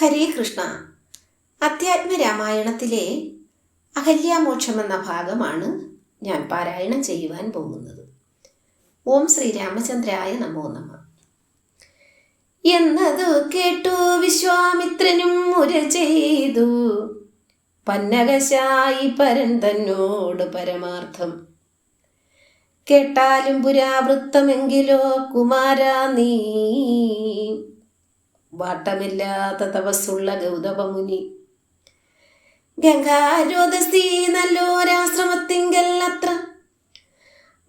ഹരേ കൃഷ്ണ. അധ്യാത്മ രാമായണത്തിലെ അഹല്യാമോക്ഷം എന്ന ഭാഗമാണ് ഞാൻ പാരായണം ചെയ്യുവാൻ പോകുന്നത്. ഓം ശ്രീരാമചന്ദ്രായ നമോ നമ. എന്നത് കേട്ടു വിശ്വാമിത്രനും മുര ചെയ്തു. പന്നകശായി പരൻ തന്നോട് പരമാർത്ഥം. കേട്ടാലും പുരാവൃത്തമെങ്കിലോ കുമാരാ നീ. വാട്ടമില്ലാത്ത തപസ്സുള്ള ഗൗതമമുനി. ഗംഗാരോധസ്ഥി നല്ലോരാശ്രമത്തിങ്കൽ അത്ര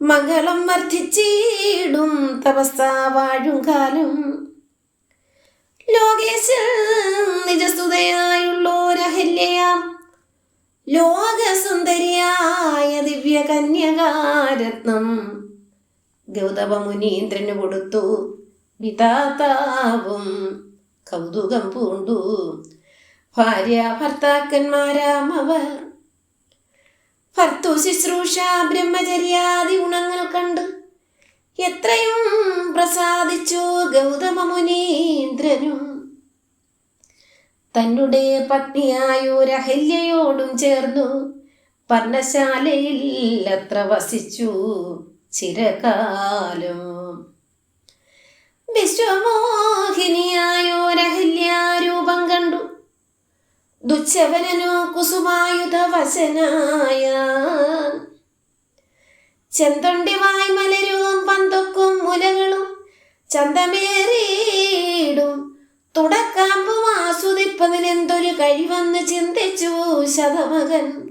മംഗളം വർദ്ധിച്ചിടും തപസ്സാ വാഴും കാലം. ലോകേശ നിജസ്തുതയായുള്ളോരഹല്യയാം ലോകസുന്ദരിയായ ദിവ്യ കന്യകാരത്നം ഗൗതമമുനീന്ദ്രന് കൊടുത്തു. വിതാതാവും കൗതുകം പൂണ്ടു ഭാര്യ ഭർത്താക്കന്മാരാം അവർ. ഭർത്തു ശുശ്രൂഷ ബ്രഹ്മചര്യാദി ഗുണങ്ങൾ കണ്ട് എത്രയും പ്രസാദിച്ചു ഗൗതമ മുനീന്ദ്രനും തന്നെ പത്നിയായൊരഹല്യയോടും ചേർന്നു പർണശാലയിൽ അത്ര വസിച്ചു ചിരകാലം. വിശ്വമോഹിനിയായോരഹല്യാരൂപം കണ്ടു. ദുച്ഛവനോ കുസുമായുധ വശനായ ചെന്തൊണ്ടി വായ്മലരും പന്തൊക്കും മുലകളും ചന്തമേറിയിടും. തുടക്കാമ്പും ആസ്വദിപ്പതിനെന്തൊരു കഴിവെന്ന് ചിന്തിച്ചു ശതമകൻ.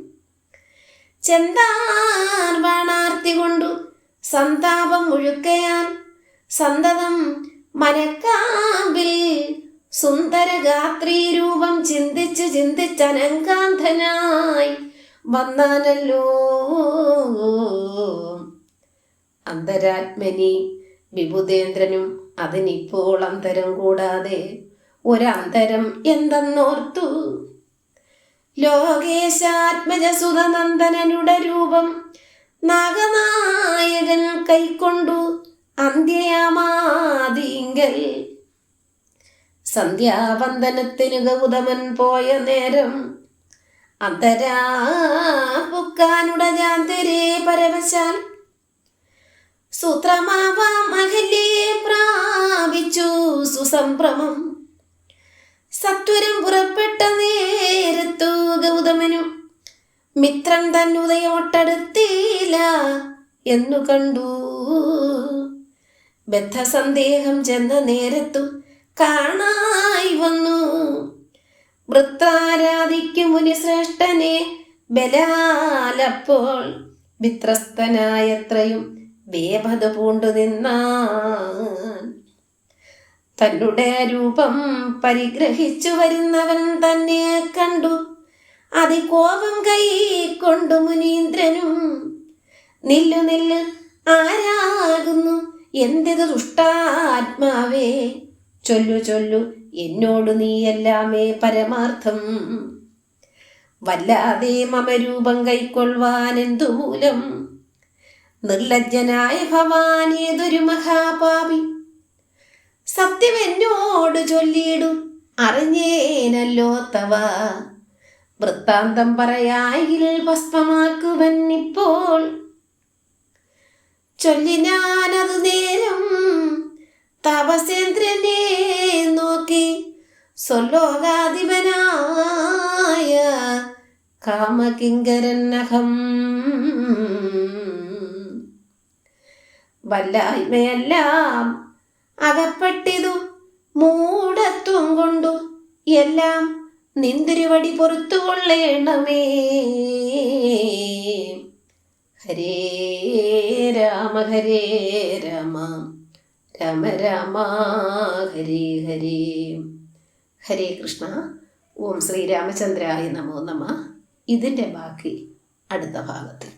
ചെന്താർ ബാണാർത്തി കൊണ്ടു സന്താപം മുഴുക്കയാൽ സന്തതം മനക്കാമ്പിൽ സുന്ദരഗാത്രി രൂപം ചിന്തിച്ച് ചിന്തിച്ചനങ്കാന്തനായി വന്നാനല്ലോ അന്തരാത്മനി വിഭുദേന്ദ്രനും അതിനിപ്പോൾ അന്തരം കൂടാതെ ഒരന്തരം എന്തെന്നോർത്തു? ലോകേശാത്മജസുതനന്ദനനുടെ രൂപം നാഗനായകൻ കൈക്കൊണ്ടു അന്ത്യയാമാതിങ്കൽ സന്ധ്യാവന്ദനത്തിനു ഗൗതമൻ പോയ നേരം അന്തരാ പുക്കാനുട ഞാൻ തെരേ പരവശാൽ സൂത്രമാവാം അഹല്യയെ പ്രാപിച്ചു സുസംഭ്രമം. സത്വരം പുറപ്പെട്ട നേരത്തു ഗൗതമനു മിത്രം തന്നുദയോട്ടടുത്തില്ല എന്നു കണ്ടു. ബദ്ധസന്ദേഹം ചെന്ന നേരത്തു കാണായി വന്നു. വൃത്താരാധിക്കും മുനിശ്രേഷ്ഠനെ ബലാലപ്പോൾ വിത്രസ്തനായത്രയും വേപത പൂണ്ടു നിന്നാൻ. തന്നുടെ രൂപം പരിഗ്രഹിച്ചു വരുന്നവൻ തന്നെ കണ്ടു. അതികോപം കൈ കൊണ്ടു മുനീന്ദ്രനും നില്ലു നില്ല് ആരാകുന്നു? എന്തിത് ദുഷ്ടാത്മാവേ? ചൊല്ലു ചൊല്ലു എന്നോട് നീയെല്ലാമേ പരമാർത്ഥം. വല്ലാതെ മമരൂപം കൈക്കൊള്ളുവാൻ എന്തു മൂലം? നിർലജ്ജനായ ഭവാൻ ഏതൊരു മഹാപാപി? സത്യം എന്നോട് ചൊല്ലിയിടും അറിഞ്ഞേനല്ലോ തവ വൃത്താന്തം പറയായിൽ ഭസ്മമാക്കുവൻ ഇപ്പോൾ. ചൊല്ലിനാനത് നേരം തപസേന്ദ്രനെ നോക്കി സ്വലോകാധിപനായ കാമകിങ്കരനഹം വല്ലായ്മയെല്ലാം അകപ്പെട്ടിതു മൂടത്വം കൊണ്ടു എല്ലാം നിന്തിരുവടി പൊറത്തുകൊള്ളേണമേ. ഹരേ രാമ ഹരേ രാമ. രാമ രാമ ഹരേ ഹരേ. ഹരേ കൃഷ്ണ. ഓം ശ്രീരാമചന്ദ്രായ നമോ നമ. ഇതിന്റെ ബാക്കി അടുത്ത ഭാഗത്തിൽ.